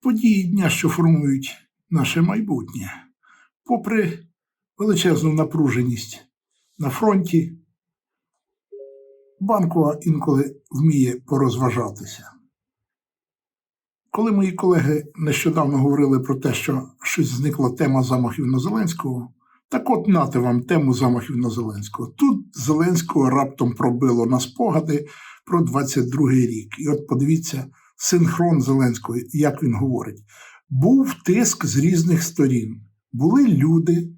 Події дня, що формують наше майбутнє, попри величезну напруженість на фронті, банкова інколи вміє порозважатися. Коли мої колеги нещодавно говорили про те, що щось зникла тема замахів на Зеленського, так от нате вам тему замахів на Зеленського. Тут Зеленського раптом пробило на спогади про 22-й рік. І от подивіться синхрон Зеленського, як він говорить. Був тиск з різних сторін. Були люди,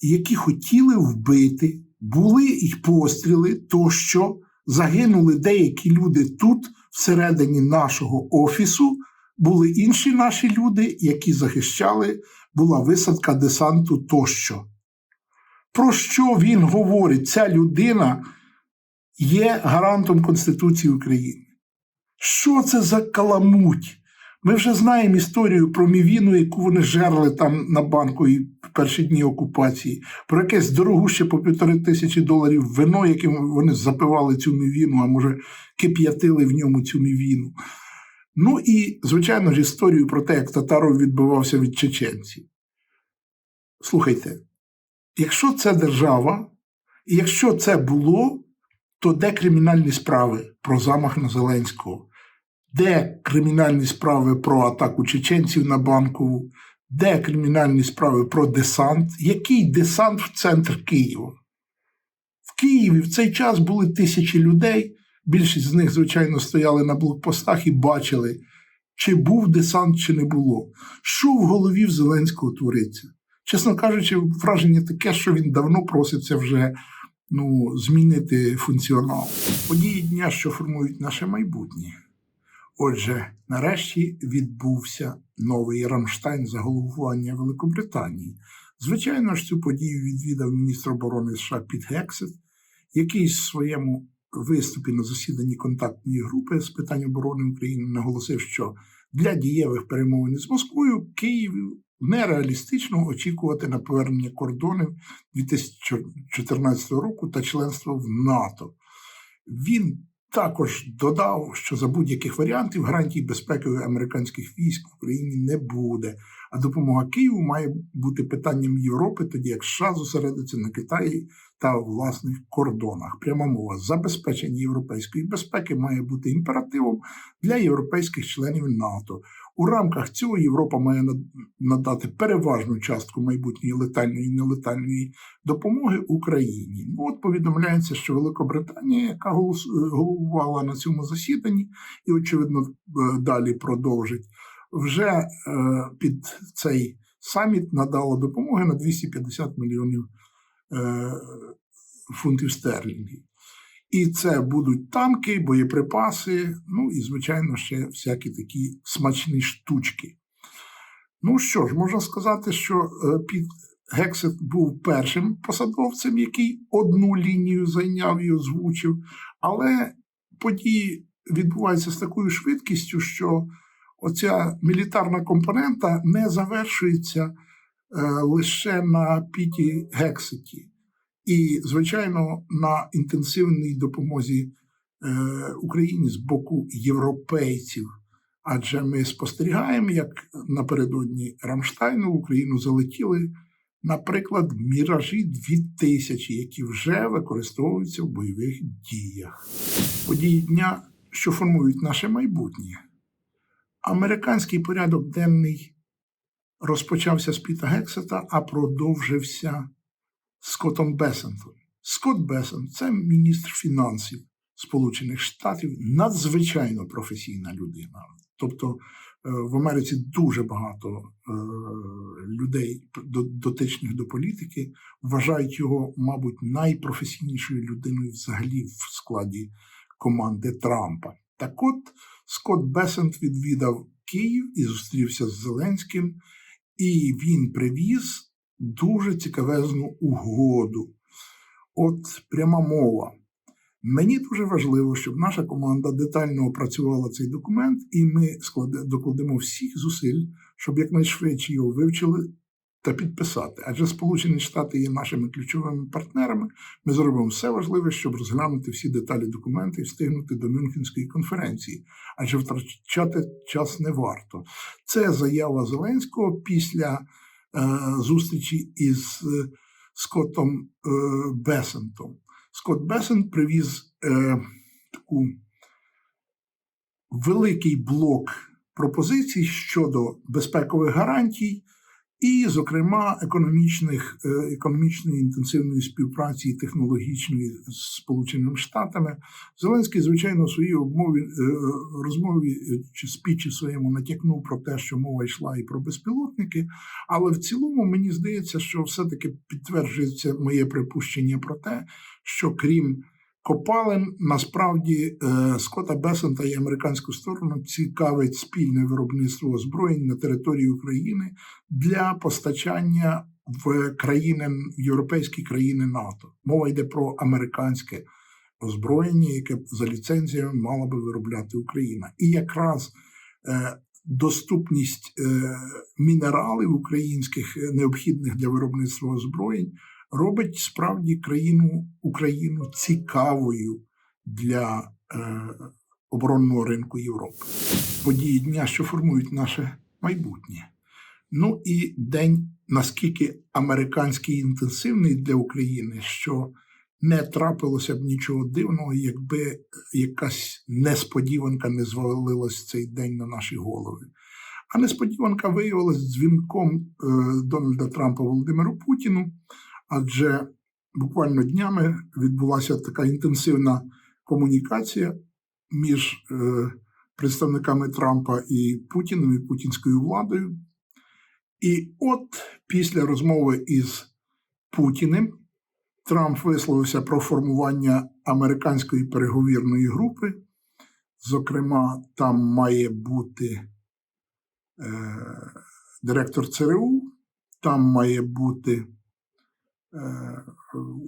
які хотіли вбити, були і постріли, тощо загинули деякі люди тут, всередині нашого офісу. Були інші наші люди, які захищали, була висадка десанту тощо. Про що він говорить? Ця людина є гарантом Конституції України. Що це за каламуть? Ми вже знаємо історію про мівіну, яку вони жерли там на банку і в перші дні окупації, про якесь дорогуще по півтори тисячі доларів вино, яким вони запивали цю мівіну, а може кип'ятили в ньому цю мівіну. Ну і, звичайно ж, історію про те, як Татаров відбивався від чеченців. Слухайте, якщо це держава, і якщо це було, то де кримінальні справи про замах на Зеленського? Де кримінальні справи про атаку чеченців на банкову? Де кримінальні справи про десант? Який десант в центр Києва? В Києві в цей час були тисячі людей. Більшість з них, звичайно, стояли на блокпостах і бачили, чи був десант, чи не було. Що в голові в Зеленського твориться? Чесно кажучи, враження таке, що він давно проситься вже ну, змінити функціонал. Події дня, що формують наше майбутнє. Отже, нарешті відбувся новий Рамштайн за головування Великобританії. Звичайно ж, цю подію відвідав міністр оборони США Піт Гексет, який в своєму виступі на засіданні контактної групи з питань оборони України наголосив, що для дієвих перемовин з Москвою Київ нереалістично очікувати на повернення кордонів 2014 року та членство в НАТО. Він також додав, що за будь-яких варіантів гарантій безпеки американських військ в Україні не буде. А допомога Києву має бути питанням Європи, тоді як США зосередиться на Китаї та власних кордонах. Пряма мова забезпечення європейської безпеки має бути імперативом для європейських членів НАТО. У рамках цього Європа має надати переважну частку майбутньої летальної і нелетальної допомоги Україні. Ну, от повідомляється, що Великобританія, яка головувала на цьому засіданні, і очевидно далі продовжить, вже е, під цей саміт надала допомоги на 250 мільйонів е, фунтів стерлінгів. І це будуть танки, боєприпаси, ну і, звичайно, ще всякі такі смачні штучки. Ну що ж, можна сказати, що е, Піт Гексет був першим посадовцем, який одну лінію зайняв і озвучив, але події відбуваються з такою швидкістю, що оця мілітарна компонента не завершується е, лише на Піті Гексеті. І, звичайно, на інтенсивній допомозі е, Україні з боку європейців. Адже ми спостерігаємо, як напередодні Рамштайну в Україну залетіли, наприклад, міражі 2000, які вже використовуються в бойових діях. Події дня, що формують наше майбутнє. Американський порядок денний розпочався з Піта Гексета, а продовжився Скоттом Бесентом. Скотт Бесент це міністр фінансів Сполучених Штатів, надзвичайно професійна людина. Тобто е, в Америці дуже багато е, людей, дотичних до політики, вважають його, мабуть, найпрофесійнішою людиною взагалі в складі команди Трампа. Так от Скотт Бесент відвідав Київ і зустрівся з Зеленським, і він привіз дуже цікавезну угоду. От пряма мова. Мені дуже важливо, щоб наша команда детально опрацювала цей документ, і ми докладемо всіх зусиль, щоб якнайшвидше його вивчили та підписати. Адже Сполучені Штати є нашими ключовими партнерами. Ми зробимо все важливе, щоб розглянути всі деталі документів і встигнути до Мюнхенської конференції. Адже втрачати час не варто. Це заява Зеленського після зустрічі із е, Скоттом е, Бесентом. Скотт Бесент привіз е, таку великий блок пропозицій щодо безпекових гарантій, і, зокрема, економічних, е, економічної інтенсивної співпраці і технологічної з Сполученими Штатами. Зеленський, звичайно, в своїй обмові е, розмові е, чи спічі своєму натякнув про те, що мова йшла і про безпілотники. Але в цілому мені здається, що все-таки підтверджується моє припущення про те, що крім копалин, насправді е, Скотта Бесента і американську сторону цікавить спільне виробництво озброєнь на території України для постачання в країни європейські країни НАТО. Мова йде про американське озброєння, яке за ліцензіями мала би виробляти Україна. І якраз е, доступність е, мінералів українських необхідних для виробництва озброєнь робить справді країну Україну цікавою для е, оборонного ринку Європи. Події дня, що формують наше майбутнє. Ну і день наскільки американський інтенсивний для України, що не трапилося б нічого дивного, якби якась несподіванка не звалилась цей день на наші голови. А несподіванка виявилась дзвінком е, Дональда Трампа Володимиру Путіну, адже буквально днями відбулася така інтенсивна комунікація між е, представниками Трампа і Путіним і путінською владою. І от після розмови із Путіним Трамп висловився про формування американської переговірної групи. Зокрема, там має бути е, директор ЦРУ, там має бути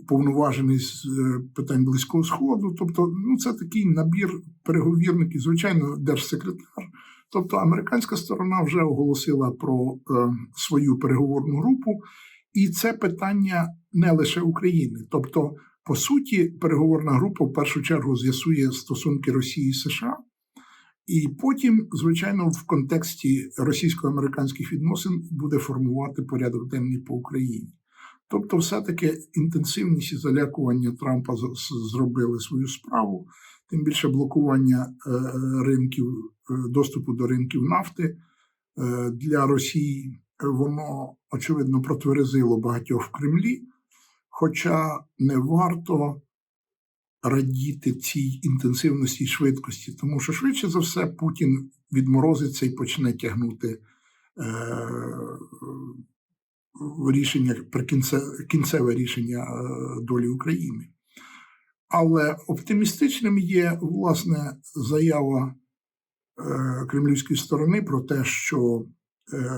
уповноважений з е, питань Близького Сходу. Тобто, ну, це такий набір переговірників, звичайно, держсекретар. Тобто, американська сторона вже оголосила про е, свою переговорну групу, і це питання не лише України. Тобто, по суті, переговорна група в першу чергу з'ясує стосунки Росії і США. І потім, звичайно, в контексті російсько-американських відносин буде формувати порядок денний по Україні. Тобто, все-таки інтенсивність і залякування Трампа зробили свою справу, тим більше блокування е, ринків, е, доступу до ринків нафти е, для Росії, воно очевидно протверезило багатьох в Кремлі. Хоча не варто радіти цій інтенсивності і швидкості, тому що швидше за все Путін відморозиться і почне тягнути рішення кінцеве рішення е, долі України. Але оптимістичним є власне заява е, кремлівської сторони про те, що е,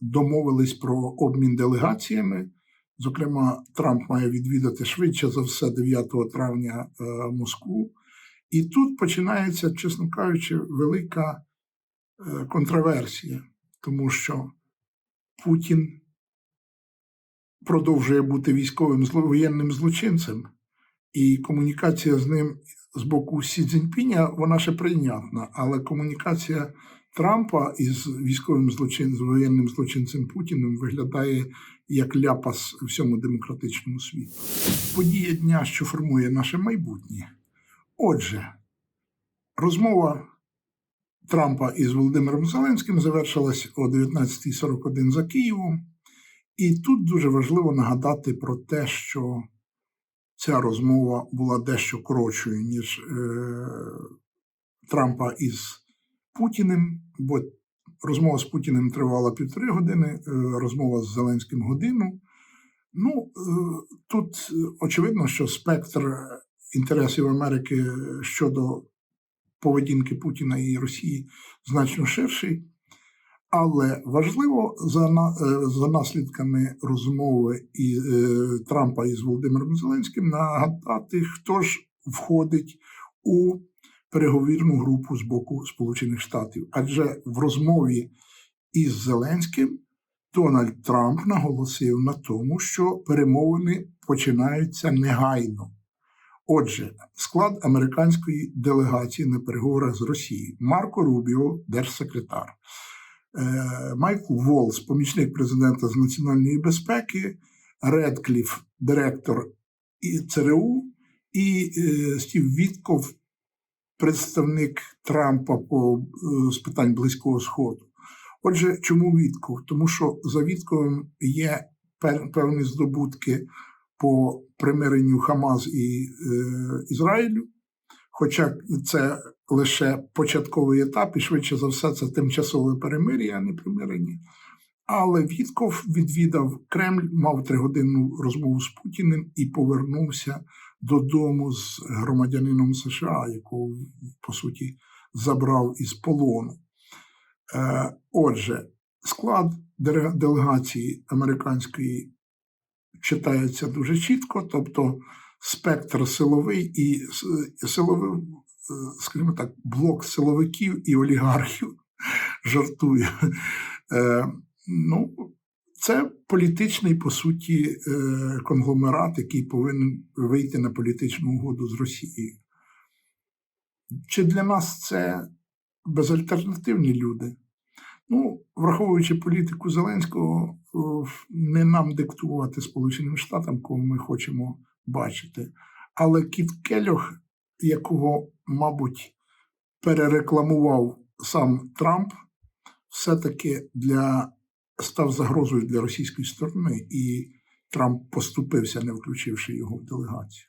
домовились про обмін делегаціями. Зокрема, Трамп має відвідати швидше за все 9 травня Москву. І тут починається, чесно кажучи, велика контроверсія, тому що Путін продовжує бути військовим воєнним злочинцем, і комунікація з ним з боку Сі Цзіньпіня, вона ще прийнятна, але комунікація Трампа із військовим злочин, воєнним злочинцем Путіним виглядає як ляпас всьому демократичному світу. Подія дня, що формує наше майбутнє. Отже, розмова Трампа із Володимиром Зеленським завершилась о 19.41 за Києвом. І тут дуже важливо нагадати про те, що ця розмова була дещо коротшою, ніж е, Трампа із Путіним, бо розмова з Путіним тривала півтори години, е, розмова з Зеленським годину. Ну, е, тут очевидно, що спектр інтересів Америки щодо поведінки Путіна і Росії значно ширший. Але важливо за е, за наслідками розмови і е, Трампа із Володимиром Зеленським нагадати, хто ж входить у переговірну групу з боку Сполучених Штатів. Адже в розмові із Зеленським Дональд Трамп наголосив на тому, що перемовини починаються негайно. Отже, склад американської делегації на переговорах з Росією Марко Рубіо, держсекретар, Майкл Волс, помічник президента з національної безпеки, Редкліф, директор ЦРУ, і е, Стів Вітков, представник Трампа по, е, з питань Близького Сходу. Отже, чому Вітков? Тому що за Вітковим є певні здобутки по примиренню Хамас і е, Ізраїлю. Хоча це лише початковий етап, і швидше за все, це тимчасове перемир'я, а не примирення. Але Вітков відвідав Кремль, мав тригодинну розмову з Путіним і повернувся додому з громадянином США, якого по суті забрав із полону. Е, Отже, склад делегації американської читається дуже чітко, тобто спектр силовий і силовий, е, скажімо так, блок силовиків і олігархів жартую. Е, Ну, це політичний, по суті, е, конгломерат, який повинен вийти на політичну угоду з Росією. Чи для нас це безальтернативні люди? Ну, враховуючи політику Зеленського, не нам диктувати Сполученим Штатам, кого ми хочемо бачити. Але Кіт якого, мабуть, перерекламував сам Трамп, все-таки для, став загрозою для російської сторони, і Трамп поступився, не включивши його в делегацію.